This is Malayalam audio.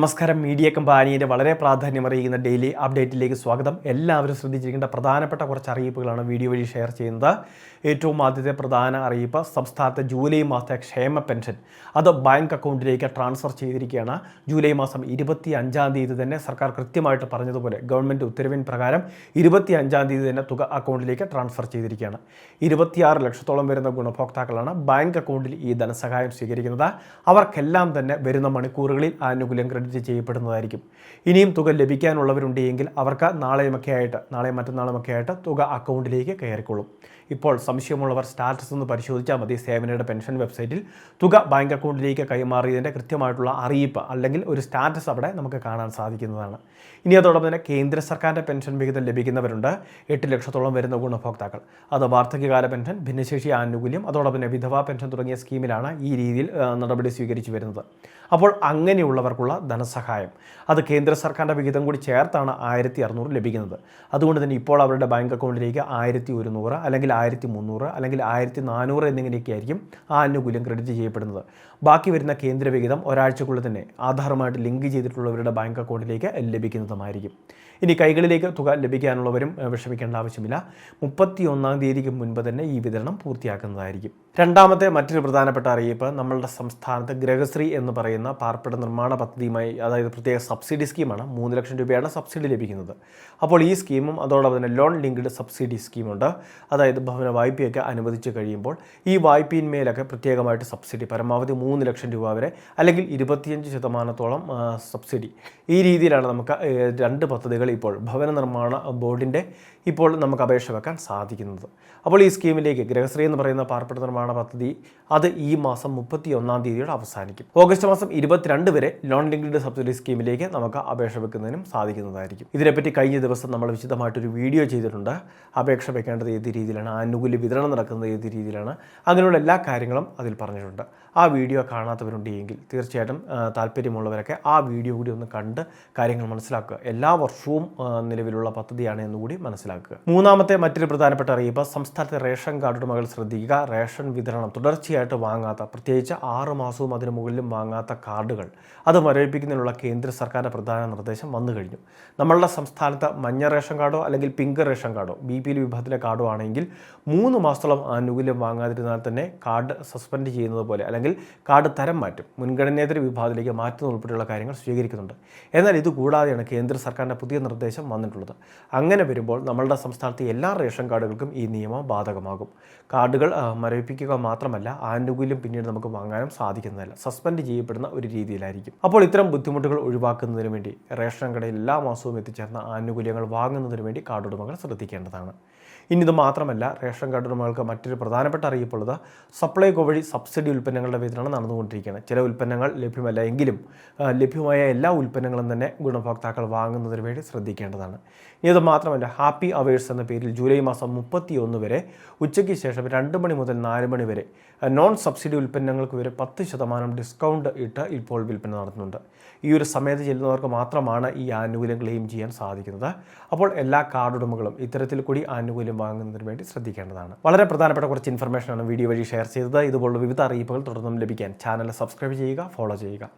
നമസ്കാരം. മീഡിയ കമ്പാനിയുടെ വളരെ പ്രാധാന്യമറിയിക്കുന്ന ഡെയിലി അപ്ഡേറ്റിലേക്ക് സ്വാഗതം. എല്ലാവരും ശ്രദ്ധിച്ചിരിക്കേണ്ട പ്രധാനപ്പെട്ട കുറച്ച് അറിയിപ്പുകളാണ് വീഡിയോ വഴി ഷെയർ ചെയ്യുന്നത്. ഏറ്റവും ആദ്യത്തെ പ്രധാന അറിയിപ്പ് സംസ്ഥാനത്തെ ജൂലൈ മാസത്തെ ക്ഷേമ പെൻഷൻ. അത് ബാങ്ക് അക്കൗണ്ടിലേക്ക് ട്രാൻസ്ഫർ ചെയ്തിരിക്കുകയാണ്. ജൂലൈ മാസം ഇരുപത്തി അഞ്ചാം തീയതി തന്നെ സർക്കാർ കൃത്യമായിട്ട് പറഞ്ഞതുപോലെ ഗവൺമെന്റ് ഉത്തരവിൻ പ്രകാരം ഇരുപത്തി അഞ്ചാം തീയതി തന്നെ തുക അക്കൗണ്ടിലേക്ക് ട്രാൻസ്ഫർ ചെയ്തിരിക്കുകയാണ്. ഇരുപത്തിയാറ് ലക്ഷത്തോളം വരുന്ന ഗുണഭോക്താക്കളാണ് ബാങ്ക് അക്കൗണ്ടിൽ ഈ ധനസഹായം സ്വീകരിക്കുന്നത്. അവർക്കെല്ലാം തന്നെ വരുന്ന മണിക്കൂറുകളിൽ ആനുകൂല്യം ക്രെഡിറ്റ് ചെയ്യപ്പെടുന്നതായിരിക്കും. ഇനിയും തുക ലഭിക്കാനുള്ളവരുണ്ട് എങ്കിൽ അവർക്ക് നാളെയുമൊക്കെ ആയിട്ട് നാളെയും മറ്റന്നാളുമൊക്കെ ആയിട്ട് തുക അക്കൗണ്ടിലേക്ക് കയറിക്കൊള്ളും. ഇപ്പോൾ സംശയമുള്ളവർ സ്റ്റാറ്റസ് ഒന്ന് പരിശോധിച്ചാൽ മതി. സേവനയുടെ പെൻഷൻ വെബ്സൈറ്റിൽ തുക ബാങ്ക് അക്കൗണ്ടിലേക്ക് കൈമാറിയതിന്റെ കൃത്യമായിട്ടുള്ള അറിയിപ്പ് അല്ലെങ്കിൽ ഒരു സ്റ്റാറ്റസ് അവിടെ നമുക്ക് കാണാൻ സാധിക്കുന്നതാണ്. ഇനി അതോടൊപ്പം തന്നെ കേന്ദ്ര സർക്കാരിന്റെ പെൻഷൻ വിഹിതം ലഭിക്കുന്നവരുണ്ട്. എട്ട് ലക്ഷത്തോളം വരുന്ന ഗുണഭോക്താക്കൾ. അത് വാർദ്ധക്യകാല പെൻഷൻ ഭിന്നശേഷി ആനുകൂല്യം അതോടൊപ്പം തന്നെ വിധവാ പെൻഷൻ തുടങ്ങിയ സ്കീമിലാണ് ഈ രീതിയിൽ നടപടി സ്വീകരിച്ചു വരുന്നത്. അപ്പോൾ അങ്ങനെയുള്ളവർക്കുള്ള ധനസഹായം. അത് കേന്ദ്ര സർക്കാരിന്റെ വിഹിതം കൂടി ചേർത്താണ് ആയിരത്തി അറുന്നൂറ് ലഭിക്കുന്നത്. അതുകൊണ്ട് തന്നെ ഇപ്പോൾ അവരുടെ ബാങ്ക് അക്കൗണ്ടിലേക്ക് ആയിരത്തി ഒരുന്നൂറ് അല്ലെങ്കിൽ ആയിരത്തി മുന്നൂറ് അല്ലെങ്കിൽ ആയിരത്തി നാനൂറ് എന്നിങ്ങനെയൊക്കെ ആയിരിക്കും ആ ആനുകൂല്യം ക്രെഡിറ്റ് ചെയ്യപ്പെടുന്നത്. ബാക്കി വരുന്ന കേന്ദ്ര വിഹിതം ഒരാഴ്ചക്കുള്ളിൽ തന്നെ ആധാറുമായിട്ട് ലിങ്ക് ചെയ്തിട്ടുള്ളവരുടെ ബാങ്ക് അക്കൗണ്ടിലേക്ക് ലഭിക്കുന്നതുമായിരിക്കും. ഇനി കൈകളിലേക്ക് തുക ലഭിക്കാനുള്ളവരും വിഷമിക്കേണ്ട ആവശ്യമില്ല. മുപ്പത്തി ഒന്നാം തീയതിക്ക് മുൻപ് തന്നെ ഈ വിതരണം പൂർത്തിയാക്കുന്നതായിരിക്കും. രണ്ടാമത്തെ മറ്റൊരു പ്രധാനപ്പെട്ട അറിയിപ്പ് നമ്മളുടെ സംസ്ഥാനത്ത് ഗ്രഹശ്രീ എന്ന് പറയുന്ന പാർപ്പിട നിർമ്മാണ പദ്ധതിയുമായി അതായത് പ്രത്യേക സബ്സിഡി സ്കീമാണ് മൂന്ന് ലക്ഷം രൂപയാണ് സബ്സിഡി ലഭിക്കുന്നത്. അപ്പോൾ ഈ സ്കീമും അതോടൊപ്പം തന്നെ ലോൺ ലിങ്ക്ഡ് സബ്സിഡി സ്കീമുണ്ട്. അതായത് ഭവന വായ്പയൊക്കെ അനുവദിച്ച് കഴിയുമ്പോൾ ഈ വായ്പയിന്മേലൊക്കെ പ്രത്യേകമായിട്ട് സബ്സിഡി പരമാവധി മൂന്ന് ലക്ഷം രൂപ വരെ അല്ലെങ്കിൽ ഇരുപത്തിയഞ്ച് ശതമാനത്തോളം സബ്സിഡി. ഈ രീതിയിലാണ് നമുക്ക് രണ്ട് പദ്ധതികൾ ഇപ്പോൾ ഭവന നിർമ്മാണ ബോർഡിന്റെ ഇപ്പോൾ നമുക്ക് അപേക്ഷ വെക്കാൻ സാധിക്കുന്നത്. അപ്പോൾ ഈ സ്കീമിലേക്ക് ഗ്രഹശ്രീ എന്ന് പറയുന്ന പാർപ്പിട നിർമ്മാണ പദ്ധതി അത് ഈ മാസം മുപ്പത്തി ഒന്നാം തീയതിയോടെ അവസാനിക്കും. ഓഗസ്റ്റ് മാസം ഇരുപത്തിരണ്ട് വരെ ലോൺ ലിങ്ക്ഡ് സബ്സിഡി സ്കീമിലേക്ക് നമുക്ക് അപേക്ഷ വെക്കുന്നതിനും സാധിക്കുന്നതായിരിക്കും. ഇതിനെപ്പറ്റി കഴിഞ്ഞ ദിവസം നമ്മൾ വിശദമായിട്ടൊരു വീഡിയോ ചെയ്തിട്ടുണ്ട്. അപേക്ഷ വെക്കേണ്ടത് ഏത് രീതിയിലാണ്? ആനുകൂല്യ വിതരണം നടക്കുന്നത് ഏത് രീതിയിലാണ്? അങ്ങനെയുള്ള എല്ലാ കാര്യങ്ങളും അതിൽ പറഞ്ഞിട്ടുണ്ട്. ആ വീഡിയോ കാണാത്തവരുണ്ടെങ്കിൽ തീർച്ചയായിട്ടും ആ, താല്പര്യമുള്ളവരൊക്കെ ആ വീഡിയോ കൂടി ഒന്ന് കണ്ട് കാര്യങ്ങൾ മനസ്സിലാക്കുക. എല്ലാ വർഷവും നിലവിലുള്ള പദ്ധതിയാണ് എന്നുകൂടി മനസ്സിലാക്കുക. മൂന്നാമത്തെ മറ്റൊരു പ്രധാനപ്പെട്ട അറിയിപ്പ് സംസ്ഥാനത്തെ റേഷൻ കാർഡ് ഉടമകൾ ശ്രദ്ധിക്കുക. റേഷൻ വിതരണം തുടർച്ചയായിട്ട് വാങ്ങാത്ത പ്രത്യേകിച്ച് ആറ് മാസവും അതിന് മുകളിലും വാങ്ങാത്ത കാർഡുകൾ. അത് മരവിപ്പിക്കുന്നതിനുള്ള കേന്ദ്ര സർക്കാരിന്റെ പ്രധാന നിർദ്ദേശം വന്നു കഴിഞ്ഞു. നമ്മളുടെ സംസ്ഥാനത്ത് മഞ്ഞ റേഷൻ കാർഡോ അല്ലെങ്കിൽ പിങ്ക് റേഷൻ കാർഡോ ബി പി എൽ വിഭാഗത്തിലെ കാർഡോ ആണെങ്കിൽ മൂന്ന് മാസത്തോളം ആനുകൂല്യം വാങ്ങാതിരുന്നാൽ തന്നെ കാർഡ് സസ്പെൻഡ് ചെയ്യുന്നത് പോലെ അല്ലെങ്കിൽ കാർഡ് തരം മാറ്റും. മുൻഗണനേതര വിഭാഗത്തിലേക്ക് മാറ്റുന്ന ഉൾപ്പെടെയുള്ള കാര്യങ്ങൾ സ്വീകരിക്കുന്നുണ്ട്. എന്നാൽ ഇത് കൂടാതെയാണ് കേന്ദ്ര സർക്കാരിന്റെ പുതിയ നിർദ്ദേശം വന്നിട്ടുള്ളത്. അങ്ങനെ വരുമ്പോൾ നമ്മളുടെ സംസ്ഥാനത്തെ എല്ലാ റേഷൻ കാർഡുകൾക്കും ഈ നിയമം ബാധകമാകും. കാർഡുകൾ മരവിപ്പിക്കുക മാത്രമല്ല ആനുകൂല്യം പിന്നീട് നമുക്ക് വാങ്ങാനും സാധിക്കുന്നതല്ല. സസ്പെൻഡ് ചെയ്യപ്പെടുന്ന ഒരു രീതിയിലായിരിക്കും. അപ്പോൾ ഇത്തരം ബുദ്ധിമുട്ടുകൾ ഒഴിവാക്കുന്നതിന് വേണ്ടി റേഷൻ കടയിൽ എല്ലാ മാസവും എത്തിച്ചേർന്ന ആനുകൂല്യങ്ങൾ വാങ്ങുന്നതിന് വേണ്ടി കാർഡ് ഉടമകൾ ശ്രദ്ധിക്കേണ്ടതാണ്. ഇനി ഇത് മാത്രമല്ല റേഷൻ കാർഡ് ഉടമകൾക്ക് മറ്റൊരു പ്രധാനപ്പെട്ട അറിയിപ്പുള്ളത് സപ്ലൈകോ വഴി സബ്സിഡി ഉൽപ്പന്നങ്ങളുടെ വിതരണം നടന്നുകൊണ്ടിരിക്കുകയാണ്. ചില ഉൽപ്പന്നങ്ങൾ ലഭ്യമല്ല എങ്കിലും ലഭ്യമായ എല്ലാ ഉൽപ്പന്നങ്ങളും തന്നെ ഗുണഭോക്താക്കൾ വാങ്ങുന്നതിന് വേണ്ടി ശ്രദ്ധിക്കേണ്ടതാണ്. ഇത് മാത്രമല്ല ഹാപ്പി അവേഴ്സ് എന്ന പേരിൽ ജൂലൈ മാസം മുപ്പത്തി ഒന്ന് വരെ ഉച്ചയ്ക്ക് ശേഷം രണ്ട് മണി മുതൽ നാല് മണി വരെ നോൺ സബ്സിഡി ഉൽപ്പന്നങ്ങൾക്ക് വരെ പത്ത് ശതമാനം ഡിസ്കൗണ്ട് ഇട്ട് ഇപ്പോൾ വിൽപ്പന നടത്തുന്നുണ്ട്. ഈ ഒരു സമയത്ത് ചെല്ലുന്നവർക്ക് മാത്രമാണ് ഈ ആനുകൂല്യം ക്ലെയിം ചെയ്യാൻ സാധിക്കുന്നത്. അപ്പോൾ എല്ലാ കാർഡ് ഉടമകളും ഇത്തരത്തിൽ കൂടി ആനുകൂല്യം വാങ്ങുന്നതിന് വേണ്ടി ശ്രദ്ധിക്കേണ്ടതാണ്. വളരെ പ്രധാനപ്പെട്ട കുറച്ച് ഇൻഫർമേഷനാണ് വീഡിയോ വഴി ഷെയർ ചെയ്തത്. ഇതുപോലുള്ള വിവിധ അറിയിപ്പുകൾ തുടർന്നും ലഭിക്കാൻ ചാനൽ സബ്സ്ക്രൈബ് ചെയ്യുക ഫോളോ ചെയ്യുക.